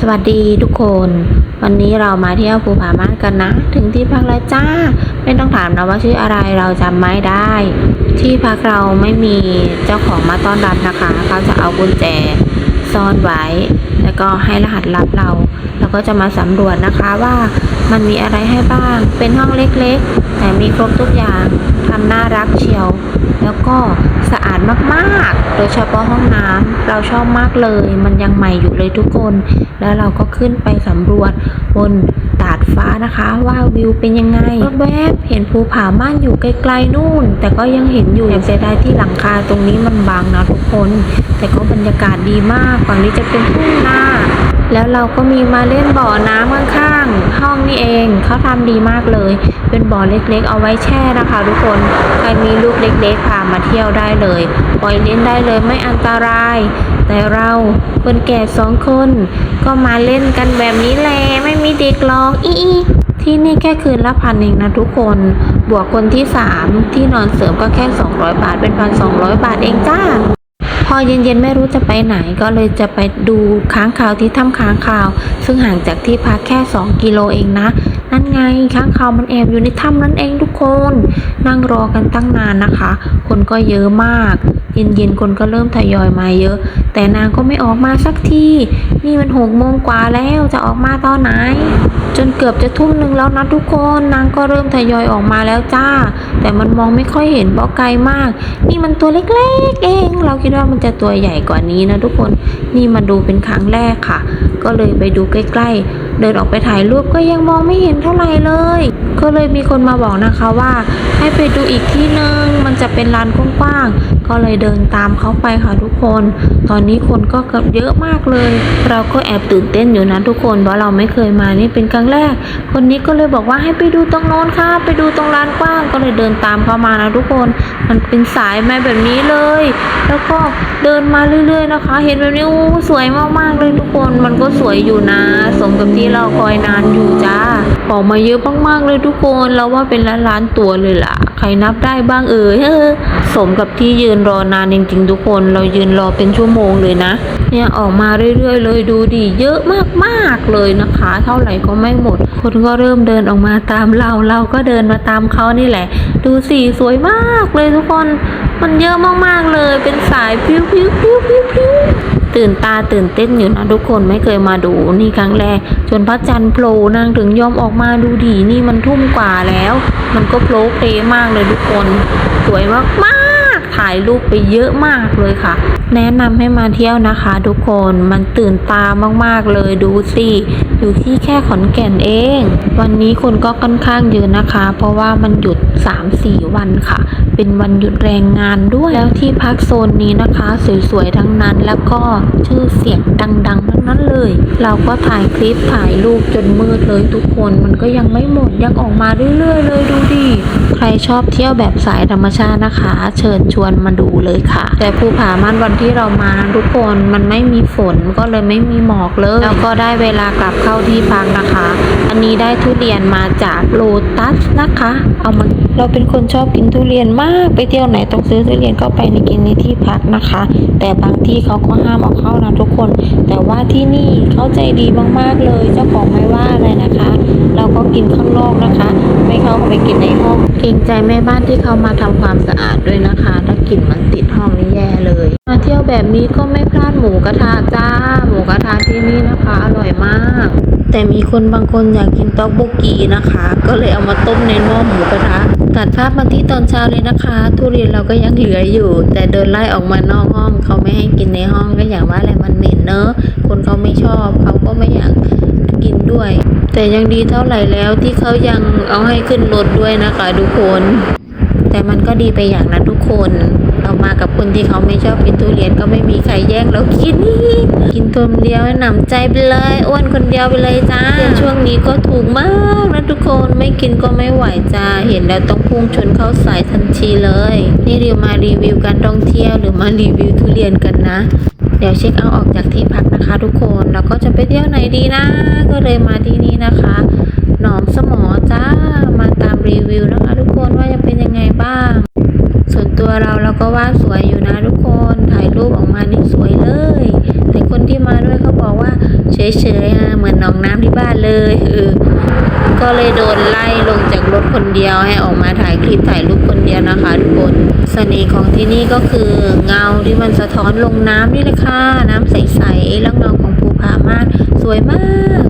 สวัสดีทุกคน วันนี้เรามาเที่ยวภูผาม่านกันนะ ถึงที่พักแล้วจ้า ไม่ต้องถามนะว่าชื่ออะไรเราจำไม่ได้ ที่พักเราไม่มีเจ้าของมาต้อนรับนะคะ เขาจะเอากุญแจซ่อนไว้ แล้วก็ให้รหัสลับเราแล้วก็จะมาสำรวจนะคะว่ามันมีอะไรให้บ้าง เป็นห้องเล็กๆ แต่มีครบทุกอย่าง ทำน่ารักเชียว แล้วก็สะอาดมากๆ โดยเฉพาะห้องน้ำเราชอบมากเลย มันยังใหม่อยู่เลยทุกคน แล้วเราก็ขึ้นไปสำรวจบนดาดฟ้านะคะว่าวิวเป็นยังไงแวบเห็นภูผาม่านอยู่ไกลๆนู่น แต่ก็ยังเห็นอยู่แต่างเสียดายที่หลังคาตรงนี้มันบางนะทุกคน แต่ก็บรรยากาศดีมากฝั่งนี้จะเป็นทุ่งนา แล้วเราก็มีมาเล่นบ่อน้ำข้างๆห้องนี่เองเขาทำดีมากเลย เป็นบ่อเล็กๆ เอาไว้แช่นะคะ ทุกคนใครมีลูกเล็กๆพามาเที่ยวได้เลย ปล่อยเล่นได้เลยไม่อันตราย แต่เราคนแก่สองคน ก็มาเล่นกันแบบนี้แหละไม่มีเด็กหรอกอีอีที่นี่แค่คืนละพันเองนะทุกคน บวกคนที่สามที่นอนเสริมก็แค่ 200 บาทเป็นพันสองบาทเองจ้า เย็นๆไม่รู้จะไปไหนก็เลยจะไปดูค้างคาวที่ถ้ำค้างคาว ซึ่งห่างจากที่พักแค่ 2 กิโลเองนะ นั่นไงค้างคาวมันแอบอยู่ในถ้ำนั่นเองทุกคน นั่งรอกันตั้งนานนะคะ คนก็เยอะมาก เย็นๆคนก็เริ่มทยอยมาเยอะ แต่นางก็ไม่ออกมาสักที นี่มันหกโมงกว่าแล้วจะออกมาตอนไหน จนเกือบจะทุ่มหนึ่งแล้วนะทุกคน นางก็เริ่มทยอยออกมาแล้วจ้า แต่มันมองไม่ค่อยเห็นเพราะไกลมาก นี่มันตัวเล็กๆเอง เราคิดว่ามันจะตัวใหญ่กว่านี้นะทุกคน นี่มาดูเป็นครั้งแรกค่ะ ก็เลยไปดูใกล้ๆ เดินออกไปถ่ายรูปก็ยังมองไม่เห็นเท่าไหร่เลย ก็เลยมีคนมาบอกนะคะว่า ให้ไปดูอีกที่หนึ่งมันจะเป็นลานกว้างๆก็เลยเดินตามเขาไปค่ะทุกคน ตอนนี้คนก็เยอะมากเลย เราก็แอบตื่นเต้นอยู่นะทุกคนเพราะเราไม่เคยมานี่เป็นครั้งแรก คนนี้ก็เลยบอกว่าให้ไปดูตรงโน้นค่ะ ไปดูตรงลานกว้างก็เลยเดินตามเขามานะทุกคน มันเป็นสายแม่แบบนี้เลย แล้วก็เดินมาเรื่อย ๆ นะคะ เห็นแบบนี้โอ้สวยมากๆเลยทุกคน มันก็สวยอยู่นะ สมกับที่เราคอยนานอยู่จ้าออกมาเยอะมากๆเลยทุกคนเราว่าเป็นล้านๆตัวเลยล่ะ ใครนับได้บ้างเอ่ยเออสมกับที่ยืนรอนานจริงๆทุกคน เรายืนรอเป็นชั่วโมงเลยนะ เนี่ยออกมาเรื่อยๆ เลยดูดิเยอะมากๆเลยนะคะ เท่าไหร่ก็ไม่หมด คนก็เริ่มเดินออกมาตามเราเราก็เดินมาตามเขานี่แหละ ดูสิสวยมากเลยทุกคน มันเยอะมากๆเลยเป็นสายพิ้วพิ้วพิ้วพิ้วพิ้ว ตื่นตาตื่นเต้นอยู่นะทุกคนไม่เคยมาดูนี่ครั้งแรกจนพระจันทร์โผล่นางถึงยอมออกมาดูดีนี่มันทุ่มกว่าแล้ว มันก็โผล่เพลมากเลยทุกคนสวยมากๆถ่ายรูปไปเยอะมากเลยค่ะ แนะนำให้มาเที่ยวนะคะ ทุกคนมันตื่นตามากๆเลยดูสิอยู่ที่แค่ขอนแก่นเอง วันนี้คนก็ค่อนข้างเยอะนะคะ เพราะว่ามันหยุด3-4 วันค่ะ เป็นวันหยุดแรงงานด้วย แล้วที่พักโซนนี้นะคะ สวยๆ ทั้งนั้นแล้วก็ชื่อเสียงดังๆ ทั้งนั้นเลย เราก็ถ่ายคลิปถ่ายรูปจนมืดเลยทุกคนมันก็ยังไม่หมดยังออกมาเรื่อยๆ เลยดูดิใครชอบเที่ยวแบบสายธรรมชาตินะคะ เชิญชวนมาดูเลยค่ะ แต่ภูผาม่านวันที่เรามาทุกคนมันไม่มีฝนก็เลยไม่มีหมอกเลย แล้วก็ได้เวลากลับเข้าที่พักนะคะ อันนี้ได้ทุเรียนมาจากโลตัสนะคะ เอามาเราเป็นคนชอบกินทุเรียนมากไปเที่ยวไหนต้องซื้อทุเรียนเข้าไปในกินในที่พักนะคะ แต่บางที่เขาก็ห้ามเอาเข้านะทุกคน แต่ว่าที่นี่เขาใจดีมากๆเลย เจ้าของไม่ว่าอะไรนะคะ เราก็กินข้างนอกนะคะ ไม่เข้าไปกินในห้องเกรงใจแม่บ้านที่เขามาทำความสะอาดด้วยนะคะ ถ้ากลิ่นมันติดห้องนี่แย่เลย แบบนี้ก็ไม่พลาดหมูกระทะจ้า หมูกระทะที่นี่นะคะ อร่อยมาก แต่มีคนบางคนอยากกินต๊อกโบกีนะคะ ก็เลยเอามาต้มในหม้อหมูกระทะตัดภาพมาที่ตอนเช้าเลยนะคะ ทุเรียนเราก็ยังเหลืออยู่ แต่โดนไล่ออกมานอกห้องเขาไม่ให้กินในห้องก็อย่างว่าอะไรมันเหม็นเนอะคนเขาไม่ชอบเขาก็ไม่อยากกินด้วย แต่ยังดีเท่าไหร่แล้วที่เขายังเอาให้ขึ้นรถด้วยนะคะทุกคน แต่มันก็ดีไปอย่างนะทุกคน เรามากับคนที่เขาไม่ชอบกินทุเรียนก็ไม่มีใครแย่งเรากินกินตัวเดียวหนำใจไปเลยอ้วนคนเดียวไปเลยจ้าช่วงนี้ก็ถูกมากนะทุกคนไม่กินก็ไม่ไหวจ้าเห็นแล้วต้องพุ่งชนเข้าสายทันทีเลย นี่เรียวมารีวิวการท่องเที่ยวหรือมารีวิวทุเรียนกันนะ เดี๋ยวเช็คเอาออกจากที่พักนะคะ ทุกคนแล้วก็จะไปเที่ยวไหนดีนะ ก็เลยมาที่นี่นะคะ หนองสมอจ้ามาตามรีวิวนะคะ ทุกคนว่าจะเป็นยังไงบ้าง ส่วนตัวเราเราก็ ว่าสวยอยู่นะทุกคนถ่ายรูปออกมานี่สวยเลย แต่คนที่มาด้วยเขาบอกว่าเฉยๆฮะเหมือนหนองน้ำที่บ้านเลยเออก็เลยโดนไล่ลงจากรถคนเดียวให้ออกมาถ่ายคลิปถ่ายรูปคนเดียวนะคะทุกคนเสน่ห์ของที่นี่ก็คือเงาที่มันสะท้อนลงน้ำนี่เลยค่ะ น้ำใสๆแล้วเงาของภูผาม่านสวยมาก